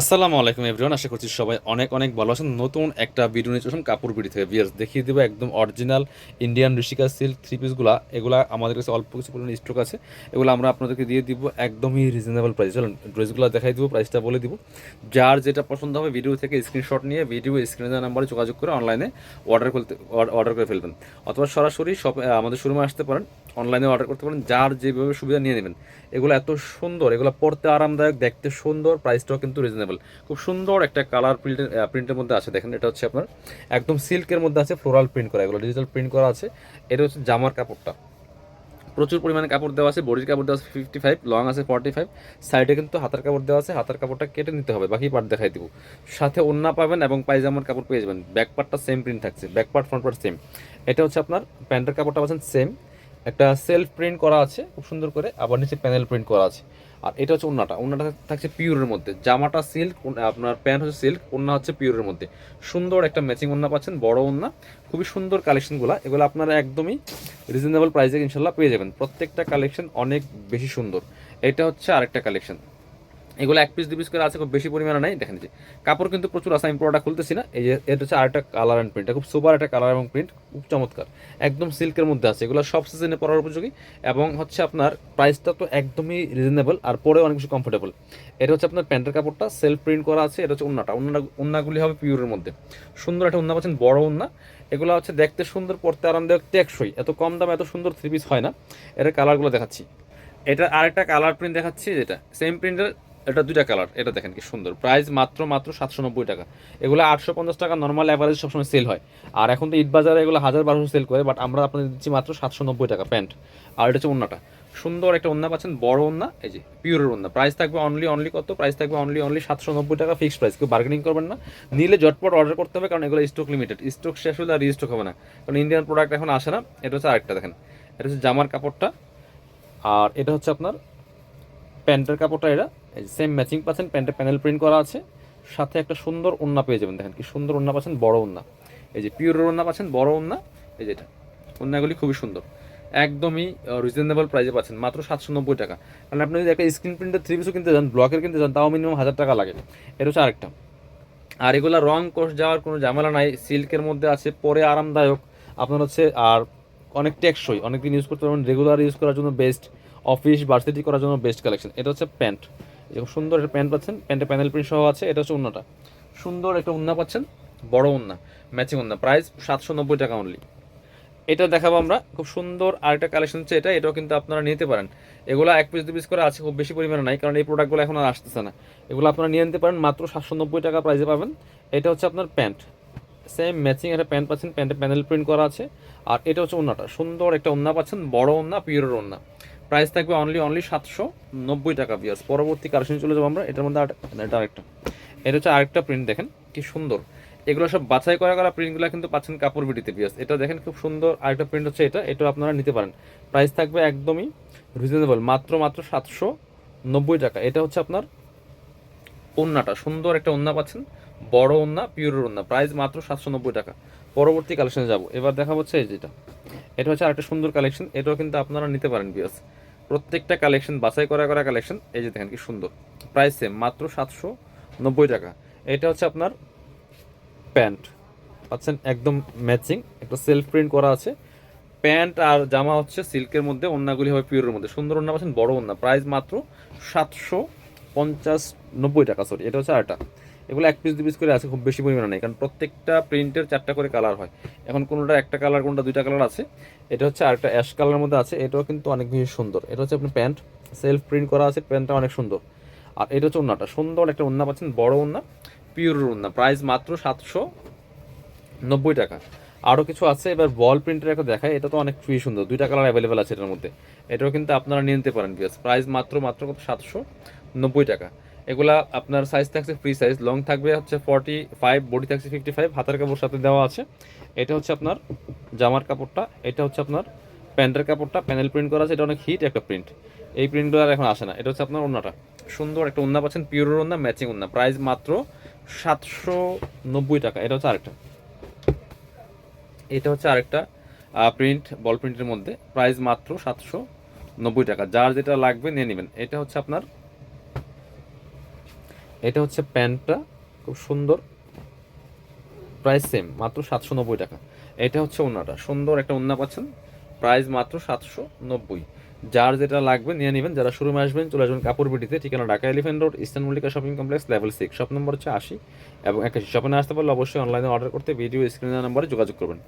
আসসালামু আলাইকুম এভরিওয়ান আশা করছি সবাই অনেক অনেক ভালো আছেন। নতুন একটা ভিডিও নিয়ে চলছেন কাপড় বিড়ি থেকে। বিয়ার্স, দেখিয়ে দেবো একদম original Indian Rishika silk three পিসগুলো এগুলা আমাদের কাছে অল্প কিছু পরিমাণে স্টক আছে। এগুলো আমরা আপনাদেরকে দিয়ে দিব একদমই রিজনেবল প্রাইস চলুন ড্রেসগুলো দেখাই দিব প্রাইসটা বলে দিব। যার যেটা পছন্দ হবে ভিডিও থেকে স্ক্রিনশট নিয়ে ভিডিও স্ক্রিনে নাম্বারে যোগাযোগ করে অনলাইনে অর্ডার করতে অর্ডার করে ফেলবেন। অথবা সরাসরি সব আমাদের শোরুমে আসতে পারেন। অনলাইনে অর্ডার করতে পারেন, যার যেভাবে সুবিধা নিয়ে নেবেন। এগুলো এত সুন্দর, এগুলো পড়তে আরামদায়ক, দেখতে সুন্দর প্রাইসটাও কিন্তু রিজনেবল খুব সুন্দর একটা কালার প্রিন্টের প্রিন্টের মধ্যে আছে, দেখেন এটা হচ্ছে আপনার, একদম সিল্কের মধ্যে আছে ফ্লোরাল প্রিন্ট করা, এগুলো ডিজিটাল প্রিন্ট করা আছে। এটা হচ্ছে জামার কাপড়টা। প্রচুর পরিমাণে কাপড় দেওয়া আছে, বডির কাপড় দেওয়া আছে ফিফটি ফাইভ লং আছে ফর্টি ফাইভ সাইডে কিন্তু হাতার কাপড় দেওয়া আছে, হাতার কাপড়টা কেটে নিতে হবে, বাকি পার্ট দেখাই দিব। সাথে ওন্না পাবেন এবং পায়জামার কাপড় পেয়ে যাবেন। ব্যাক পার্টটা সেম প্রিন্ট থাকছে back part front part same এটা হচ্ছে আপনার প্যান্টের কাপড়টা পাচ্ছেন সেম একটা সেলফ প্রিন্ট করা আছে, খুব সুন্দর করে, আবার নিচে প্যানেল প্রিন্ট করা আছে। আর এটা হচ্ছে ওনাটা ওনাটা থাকছে পিওরের মধ্যে। জামাটা সিল্ক আপনার প্যান্ট হচ্ছে সিল্ক ওনা হচ্ছে পিওরের মধ্যে। সুন্দর একটা ম্যাচিং ওনা পাচ্ছেন, বড় ওনা খুবই সুন্দর কালেকশনগুলো এগুলো আপনারা একদমই রিজনেবল প্রাইসে ইনশাল্লাহ পেয়ে যাবেন। প্রত্যেকটা কালেকশন অনেক বেশি সুন্দর। এটা হচ্ছে আরেকটা কালেকশন এগুলো এক পিস দু পিস করে আছে, খুব বেশি পরিমাণে নাই। দেখেন যে, কাপড় কিন্তু প্রচুর আছে, আমি পুরোটা খুলতেছি না। এই যে, এটা হচ্ছে আরেকটা কালার অ্যান্ড প্রিন্ট খুব সুপার একটা কালার এবং প্রিন্ট খুব চমৎকার। একদম সিল্কের মধ্যে আছে। এগুলো সব সিজনে পরার উপযোগী এবং হচ্ছে আপনার প্রাইসটা তো একদমই রিজনেবল আর পরে অনেক বেশি কমফোর্টেবল এটা হচ্ছে আপনার প্যান্টের কাপড়টা সেলফ প্রিন্ট করা আছে, এটা হচ্ছে উন্নাটা। উন্না উন্নাগুলি হবে পিওরের মধ্যে। সুন্দর একটা উন্না পাচ্ছেন, বড় উন্না। এগুলো হচ্ছে দেখতে সুন্দর পড়তে আরামদায়ক, টেকসই। এত কম দামে এত সুন্দর থ্রি পিস হয় না। এটার কালারগুলো দেখাচ্ছি। এটা আরেকটা কালার প্রিন্ট দেখাচ্ছি, যেটা। সেম প্রিন্টের এটা দুইটা কালার এটা দেখেন কি সুন্দর। প্রাইস মাত্র মাত্র সাতশো নব্বই টাকা। এগুলো আটশো পঞ্চাশ টাকা নর্মাল অ্যাভারেজ সবসময় সেল হয়। আর এখন তো ঈদ বাজারে এগুলো হাজার বারোশো সেল করে বাট আমরা আপনাদের দিচ্ছি মাত্র সাতশো নব্বই টাকা প্যান্ট আর এটা হচ্ছে ওন্নাটা। সুন্দর একটা ওন্না পাচ্ছেন, বড় ওন্না, এই যে পিওরের ওন্না। প্রাইস থাকবে অনলি অনলি কত? প্রাইস থাকবে অনলি অনলি সাতশো নব্বই টাকা ফিক্সড প্রাইস কেউ বার্গেনিং করবেন না। নিলে জটপট অর্ডার করতে হবে, কারণ এগুলো স্টক লিমিটেড স্টক শেষ হলে আর রিস্টক হবে না। কারণ ইন্ডিয়ান প্রোডাক্ট এখন আসে না। এটা হচ্ছে আরেকটা দেখেন। এটা হচ্ছে জামার কাপড়টা। আর এটা হচ্ছে আপনার প্যান্টের কাপড়টা, এটা সেম ম্যাচিং পাচ্ছেন প্যান্টের প্যানেল প্রিন্ট করা আছে। সাথে একটা সুন্দর ওন্না পেয়ে যাবেন, দেখেন কি সুন্দর ওন্না পাচ্ছেন, বড় ওন্না এই যে পিওর ওন্না পাচ্ছেন, বড় ওন্না এই যেটা ওন্নাগুলি খুবই সুন্দর। একদমই রিজনেবল প্রাইসে পাচ্ছেন, মাত্র সাতশো নব্বই টাকা। কারণ আপনি যদি একটা স্ক্রিন প্রিন্টের থ্রি পিসও কিনতে যান ব্লকের কিনতে যান তাও মিনিমাম হাজার টাকা লাগে। এটা হচ্ছে আরেকটা। আর এগুলা রং কোষ যাওয়ার কোনো ঝামেলা নাই, সিল্কের মধ্যে আছে, পরে আরামদায়ক। আপনার হচ্ছে, আর অনেক টেকসই অনেক দিন ইউজ করতে পারবেন রেগুলার ইউজ করার জন্য বেস্ট অফিস ভার্সিটি করার জন্য বেস্ট কালেকশন এটা হচ্ছে প্যান্ট। এরকম সুন্দর একটা প্যান্ট পাচ্ছেন। প্যান্টের প্যানেল প্রিন্ট সহ আছে, এটা হচ্ছে উন্নাটা। সুন্দর একটা উন্না পাচ্ছেন, বড় উন্না, ম্যাচিং উন্না। প্রাইস সাতশো নব্বই টাকা অনলি এটা দেখাবো আমরা, খুব সুন্দর আরেকটা কালেকশন হচ্ছে এটা, এটাও কিন্তু আপনারা নিতে পারেন। এগুলো এক পিস দু পিস করে আছে, খুব বেশি পরিমাণে নাই, কারণ এই প্রোডাক্টগুলো এখন আর আসতেছে না। এগুলো আপনারা নিয়ে নিতে পারেন, মাত্র সাতশো নব্বই টাকা প্রাইসে পাবেন। এটা হচ্ছে আপনার প্যান্ট। সেম ম্যাচিং একটা প্যান্ট পাচ্ছেন, প্যান্টে প্যানেল প্রিন্ট করা আছে। আর এটা হচ্ছে ওন্নাটা সুন্দর একটা ওন্না পাচ্ছেন, বড় ওন্না পিওরের ওন্না প্রাইস থাকবে অনলি অনলি সাতশো নব্বই টাকা বিয়ার্স পরবর্তী কালেকশন চলে যাব আমরা। এটার মধ্যে এটা আরেকটা। এটা হচ্ছে আরেকটা প্রিন্ট দেখেন কি সুন্দর। এগুলো সব বাছাই করা করা প্রিন্টগুলো কিন্তু পাচ্ছেন কাপড় বিটিতে বিয়ার্স এটা দেখেন খুব সুন্দর আরেকটা প্রিন্ট হচ্ছে এটা। এটাও আপনারা নিতে পারেন। প্রাইস থাকবে একদমই রিজনেবল মাত্র মাত্র সাতশো নব্বই টাকা। এটা হচ্ছে আপনার ওন্নাটা। সুন্দর একটা ওন্না পাচ্ছেন। বড় ওন্না পিওরের ওন্না। প্রাইস মাত্র সাতশো নব্বই টাকা। পরবর্তী কালেকশনে যাব। এবার দেখা হচ্ছে এই যেটা। এটা হচ্ছে আরেকটা সুন্দর কালেকশন এটাও কিন্তু আপনারা নিতে পারেন বিয়াস প্রত্যেকটা কালেকশন বাছাই করা করা কালেকশন এই যে দেখেন কি সুন্দর। প্রাইস সেম মাত্র সাতশো নব্বই টাকা। এটা হচ্ছে আপনার প্যান্ট। পাচ্ছেন একদম ম্যাচিং একটা সেলফ প্রিন্ট করা আছে। প্যান্ট আর জামা হচ্ছে সিল্কের মধ্যে ওন্নাগুলি হবে পিওরের মধ্যে। সুন্দর ওন্না পাচ্ছেন, বড় ওন্না প্রাইস মাত্র সাতশো পঞ্চাশ নব্বই টাকা সরি এটা হচ্ছে আরেকটা। এগুলো এক পিস দু পিস করে আছে, খুব বেশি পরিমাণে নেই, কারণ প্রত্যেকটা প্রিন্টের চারটা করে কালার হয়। এখন কোনোটা একটা কালার কোনোটা দুইটা কালার আছে, এটা হচ্ছে আরেকটা অ্যাশ কালারের মধ্যে আছে, এটাও কিন্তু অনেক বেশি সুন্দর। এটা হচ্ছে আপনার প্যান্ট সেলফ প্রিন্ট করা আছে প্যান্টটা অনেক সুন্দর। আর এটা হচ্ছে ওন্নাটা, সুন্দর একটা ওন্না পাচ্ছেন, বড় ওন্না পিওরের ওন্না প্রাইস মাত্র সাতশো নব্বই টাকা। আরও কিছু আছে, এবার বল প্রিন্টের একটা দেখায় এটা তো অনেক খুবই সুন্দর, দুইটা কালার অ্যাভেলেবেল আছে এটার মধ্যে। এটাও কিন্তু আপনারা নিতে পারেন বিয়াস প্রাইস মাত্র মাত্র কত? সাতশো। নব্বই টাকা। এগুলা আপনার সাইজ থাকছে ফ্রি সাইজ লং থাকবে হচ্ছে ফর্টি ফাইভ বডি থাকছে ফিফটি ফাইভ হাতের কাপড় সাথে দেওয়া আছে। এটা হচ্ছে আপনার জামার কাপড়টা, এটা হচ্ছে আপনার প্যান্টের কাপড়টা প্যানেল প্রিন্ট করা আছে, এটা অনেক হিট একটা প্রিন্ট এই প্রিন্টগুলো আর এখন আসে না, এটা হচ্ছে আপনার ওন্নাটা। সুন্দর একটা ওন্না পাচ্ছেন পিওরের ওন্না ম্যাচিং ওন্না। প্রাইস মাত্র সাতশো নব্বই টাকা, এটা হচ্ছে আরেকটা। এটা হচ্ছে আরেকটা প্রিন্ট বল প্রিন্টের মধ্যে। প্রাইস মাত্র সাতশো নব্বই টাকা, যার যেটা লাগবে নিয়ে নেবেন। এটা হচ্ছে আপনার এটা হচ্ছে প্যান্টটা, খুব সুন্দর। প্রাইস সেম মাত্র সাতশো নব্বই টাকা। এটা হচ্ছে ওনাটা সুন্দর একটা ওনা পাচ্ছেন। প্রাইস মাত্র সাতশো নব্বই। যার যেটা লাগবে নিয়ে নেবেন, যারা শুরুমে আসবেন, চলে আসবেন কাপড় বিটিতে ঠিকানা Dhaka elephant road, eastern Mallika shopping complex level six shop number হচ্ছে আশি এবং একাশি। শপে আসতে পারলে অবশ্যই অনলাইনে অর্ডার করতে ভিডিও স্ক্রিনের নাম্বারে যোগাযোগ করবেন।